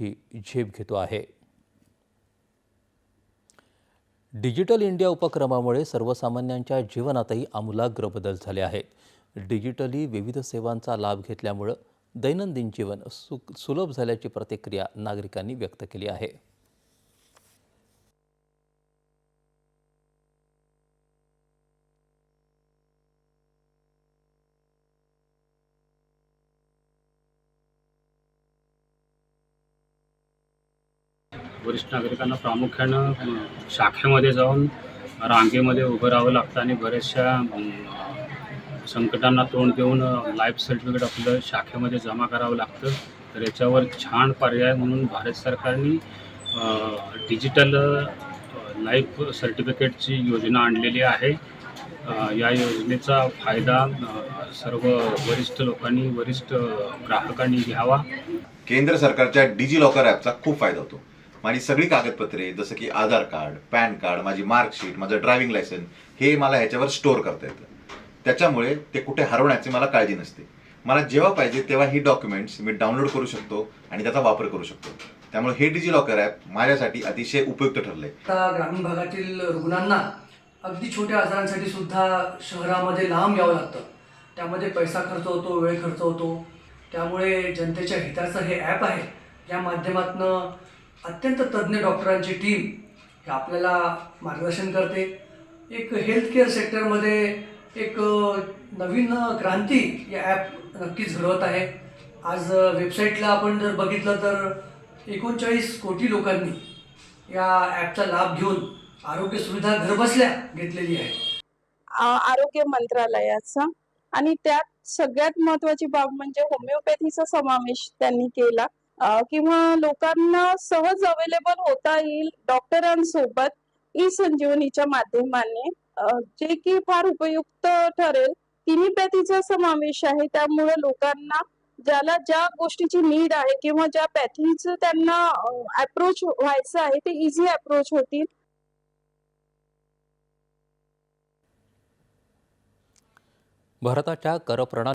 मोठी झेप घेतो आहे. डिजिटल इंडिया उपक्रमामुळे सर्वसामान्यांच्या जीवनातही आमूलाग्र बदल झाले आहेत. डिजिटली विविध सेवांचा लाभ घेतल्यामुळं दैनंदिन जीवन सु सुलभ झाल्याची प्रतिक्रिया नागरिकांनी व्यक्त केली आहे. वरिष्ठ नागरिकांना प्रामुख्यानं शाखेमध्ये जाऊन रांगेमध्ये उभं राहावं लागतं आणि बऱ्याचशा संकटांना तोंड देऊन लाईफ सर्टिफिकेट आपलं शाखेमध्ये जमा करावं लागतं. तर याच्यावर छान पर्याय म्हणून भारत सरकारने डिजिटल लाईफ सर्टिफिकेटची योजना आणलेली आहे. या योजनेचा फायदा सर्व वरिष्ठ लोकांनी वरिष्ठ ग्राहकांनी घ्यावा. केंद्र सरकारच्या डिजी लॉकर ॲपचा खूप फायदा होतो. माझी सगळी कागदपत्रे जसं की आधार कार्ड पॅन कार्ड माझी मार्कशीट माझं ड्रायव्हिंग लायसन हे मला ह्याच्यावर स्टोअर करता येतं. त्याच्यामुळे ते कुठे हरवण्याची मला काळजी नसते. मला जेव्हा पाहिजे तेव्हा ही डॉक्युमेंट्स मी डाउनलोड करू शकतो आणि त्याचा वापर करू शकतो. त्यामुळे हे डिजी लॉकर ॲप माझ्यासाठी अतिशय उपयुक्त ठरले ग्रामीण भागातील रुग्णांना अगदी छोट्या आजारांसाठी सुद्धा शहरामध्ये लांब यावं लागतं. त्यामध्ये पैसा खर्च होतो वेळ खर्च होतो. त्यामुळे जनतेच्या हिताचं हे ॲप आहे. या माध्यमातनं अत्यंत तज्ज्ञ डॉक्टरांची टीम हे आपल्याला मार्गदर्शन करते. एक हेल्थ केअर सेक्टरमध्ये एक नवीन क्रांती या ॲप नक्कीच घडवत आहे. आज वेबसाईटला आपण जर बघितलं तर एकोणचाळीस कोटी लोकांनी या ॲपचा लाभ घेऊन आरोग्य सुविधा घरबसल्या घेतलेली आहे. आरोग्य मंत्रालयाचा आणि त्यात सगळ्यात महत्वाची बाब म्हणजे होमिओपॅथीचा समावेश त्यांनी केला. किंवा लोकांना सहज अवेलेबल होता येईल डॉक्टरांसोबत ई संजीवनीच्या माध्यमाने जे की फार उपयुक्त ठरेल. किनीपॅथीचा समावेश आहे. त्यामुळे लोकांना ज्याला ज्या गोष्टीची नीड आहे किंवा ज्या पॅथीचं त्यांना अप्रोच व्हायचं आहे ते इझी अप्रोच होतील. भारताच्या करप्रणाली